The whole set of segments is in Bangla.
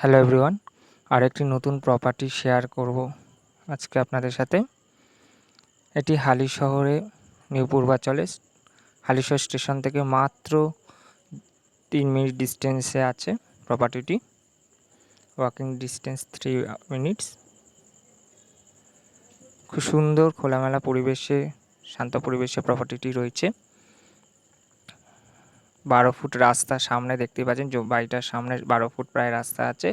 হ্যালো এভরিওয়ান আরেকটি নতুন প্রপার্টি শেয়ার করব আজকে আপনাদের সাথে। এটি হালি শহরে নিউ পূর্বাচলে হালিশহর স্টেশন থেকে মাত্র তিন মিনিট ডিস্টেন্সে আছে প্রপার্টিটি ওয়াকিং ডিস্টেন্স থ্রি মিনিটস খুব সুন্দর খোলামেলা পরিবেশে, শান্ত পরিবেশে প্রপার্টিটি রয়েছে। বারো ফুট রাস্তা সামনে দেখতে পাচ্ছেন বাড়িটার সামনে বারো ফুট প্রায় রাস্তা আছে,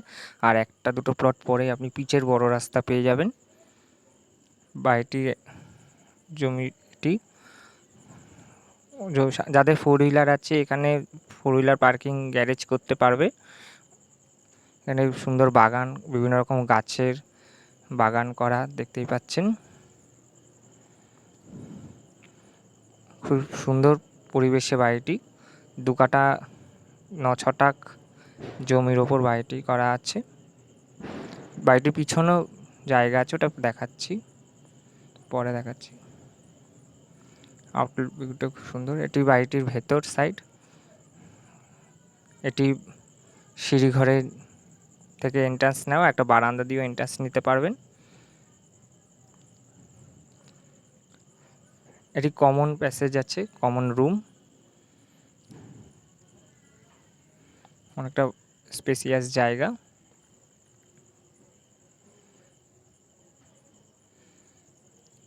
আর একটা দুটো প্লট পরে আপনি পিচের বড় রাস্তা পেয়ে যাবেন। বাড়িটি, জমিটি যাদের ফোর হুইলার আছে, এখানে ফোর হুইলার পার্কিং গ্যারেজ করতে পারবে। এখানে সুন্দর বাগান, বিভিন্ন রকম গাছের বাগান করা দেখতেই পাচ্ছেন। খুব সুন্দর পরিবেশে বাড়িটি। দু কাটা ন ছটাক জমির ওপর বাড়িটি করা আছে। বাড়িটির পিছনেও জায়গা আছে, ওটা দেখাচ্ছি, পরে দেখাচ্ছি। আউটলুক ভিউটা খুব সুন্দর। এটি বাড়িটির ভেতর সাইড এটি সিঁড়িঘরের থেকে এন্ট্রান্স নেওয়া, একটা বারান্দা দিয়েও এন্ট্রান্স নিতে পারবেন। এটি কমন প্যাসেজ আছে কমন রুম অনেকটা স্পেসিয়াস জায়গা।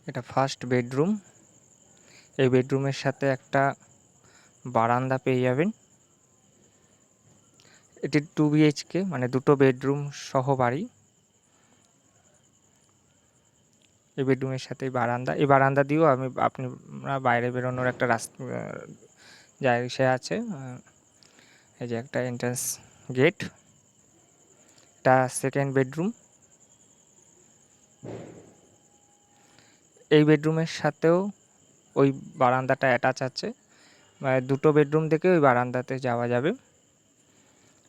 এটা ফার্স্ট বেডরুম এই বেডরুমের সাথে একটা বারান্দা পেয়ে যাবেন। এটি টু বিএইচকে মানে দুটো বেডরুম সহ বাড়ি। এই বেডরুমের সাথে বারান্দা। এই বারান্দা দিয়েও আমি, আপনি বাইরে বেরোনোর একটা রাস্তা জায়গা সে আছে। এই যে একটা এন্ট্রান্স গেট এটা সেকেন্ড বেডরুম এই বেডরুমের সাথেও ওই বারান্দাটা অ্যাটাচ আছে। মানে দুটো বেডরুম থেকে ওই বারান্দাতে যাওয়া যাবে।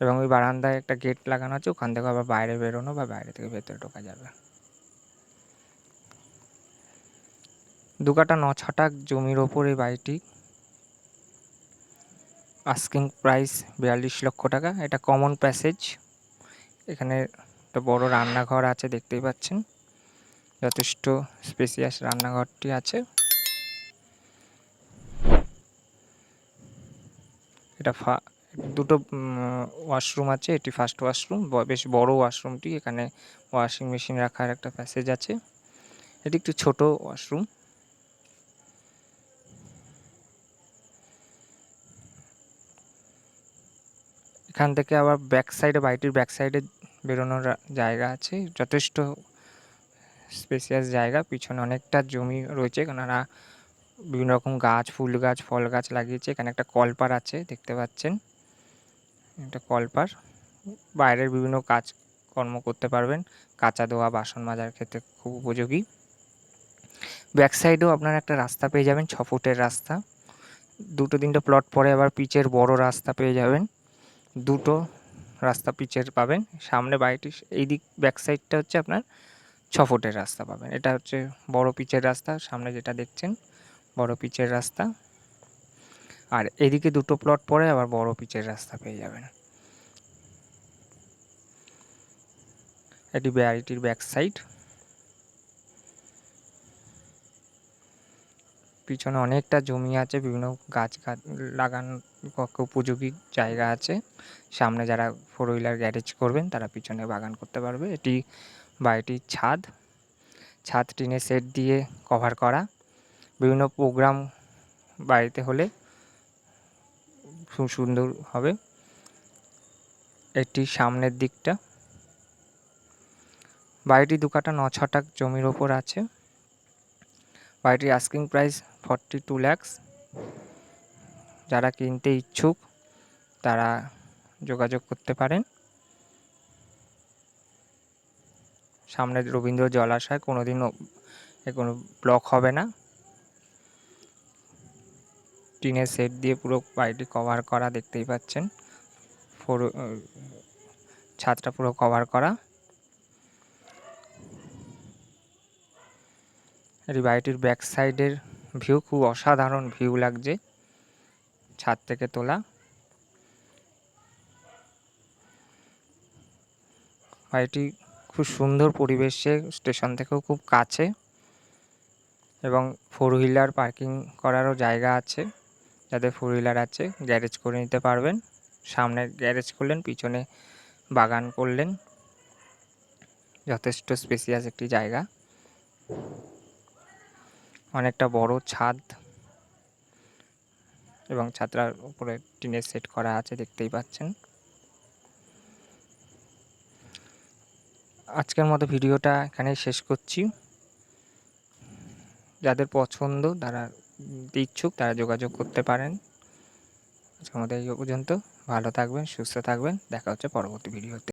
এবং ওই বারান্দায় একটা গেট লাগানো আছে, ওখান থেকে আবার বাইরে বেরোনো বা বাইরে থেকে ভেতরে ঢোকা যাবে। দু কাটা ন ছটাক জমির ওপর এই বাড়িটি। আস্কিং প্রাইস বিয়াল্লিশ লক্ষ টাকা। এটা কমন প্যাসেজ এখানে একটা বড় রান্নাঘর আছে, দেখতেই পাচ্ছেন। যথেষ্ট স্পেসিয়াস রান্নাঘরটি আছে। এটা ফা, দুটো ওয়াশরুম আছে, এটি ফার্স্ট ওয়াশরুম বেশ বড় ওয়াশরুমটি এখানে ওয়াশিং মেশিন রাখার একটা প্যাসেজ আছে। এটি একটু ছোট ওয়াশরুম এখান থেকে আবার ব্যাক সাইডে বাড়িটির ব্যাক সাইডে বেরোনোর জায়গা আছে। যথেষ্ট স্পেসিয়াস জায়গা। পিছনে অনেকটা জমি রয়েছে। কেননা বিভিন্ন রকম গাছ, ফুল গাছ, ফল গাছ লাগিয়েছে। এখানে একটা কলপার আছে, দেখতে পাচ্ছেন। একটা কলপার। বাইরের বিভিন্ন কাজ কর্ম করতে পারবেন। কাঁচা ধোয়া বাসন মাজার ক্ষেত্রে খুব উপযোগী। ব্যাক সাইডেও আপনারা একটা রাস্তা পেয়ে যাবেন, ছ ফুটের রাস্তা। দুটো তিনটে প্লট পরে আবার পিচের বড় রাস্তা পেয়ে যাবেন। দুটো রাস্তা পিচের পাবেন। সামনে বাড়িটির এই দিক ব্যাক সাইডটা হচ্ছে আপনার ছ ফুটের রাস্তা পাবেন। এটা হচ্ছে বড় পিচের রাস্তা, সামনে যেটা দেখছেন, বড় পিচের রাস্তা। আর এদিকে দুটো প্লট পরে আবার বড় পিচের রাস্তা পেয়ে যাবেন। এটি বাড়িটির ব্যাক সাইড পিছনে অনেকটা জমি আছে, বিভিন্ন গাছ গাছ লাগানো পক্ষে উপযোগী জায়গা আছে। সামনে যারা ফোর হুইলার গ্যারেজ করবেন, তারা পিছনে বাগান করতে পারবে। এটি বাড়িটির ছাদ। ছাদ টিনের সেট দিয়ে কভার করা। বিভিন্ন প্রোগ্রাম বাড়িতে হলে খুব সুন্দর হবে। এটি সামনের দিকটা। বাড়িটি দু কাটা ন ছটাক জমির ওপর আছে। বাড়িটির asking price forty two lakhs যারা কিনতে ইচ্ছুক, তারা যোগাযোগ করতে পারেন। সামনে রবীন্দ্র জলাশয় কোনো দিনও কোনো ব্লক হবে না। টিনের সেট দিয়ে পুরো বাড়িটি কভার করা দেখতেই পাচ্ছেন। ফোর ছাদটা পুরো কভার করা। এই বাড়িটির ব্যাক সাইডের ভিউ খুব অসাধারণ ভিউ লাগছে। ছাদ থেকে তোলা। বাড়িটি খুব সুন্দর পরিবেশে স্টেশন থেকেও খুব কাছে। এবং ফোর হুইলার পার্কিং করারও জায়গা আছে। যাদের ফোর হুইলার আছে গ্যারেজ করে নিতে পারবেন। সামনে গ্যারেজ করলেন, পিছনে বাগান করলেন। যথেষ্ট স্পেসিয়াস একটি জায়গা। অনেকটা বড় ছাদ এবং ছাদটার উপরে টিনের সেট করা আছে, দেখতেই পাচ্ছেন। আজকের মতো ভিডিওটা এখানেই শেষ করছি। যাদের পছন্দ, তারা ইচ্ছুক, তারা যোগাযোগ করতে পারেন। আজকের মতো এই পর্যন্ত। ভালো থাকবেন, সুস্থ থাকবেন। দেখা হচ্ছে পরবর্তী ভিডিওতে।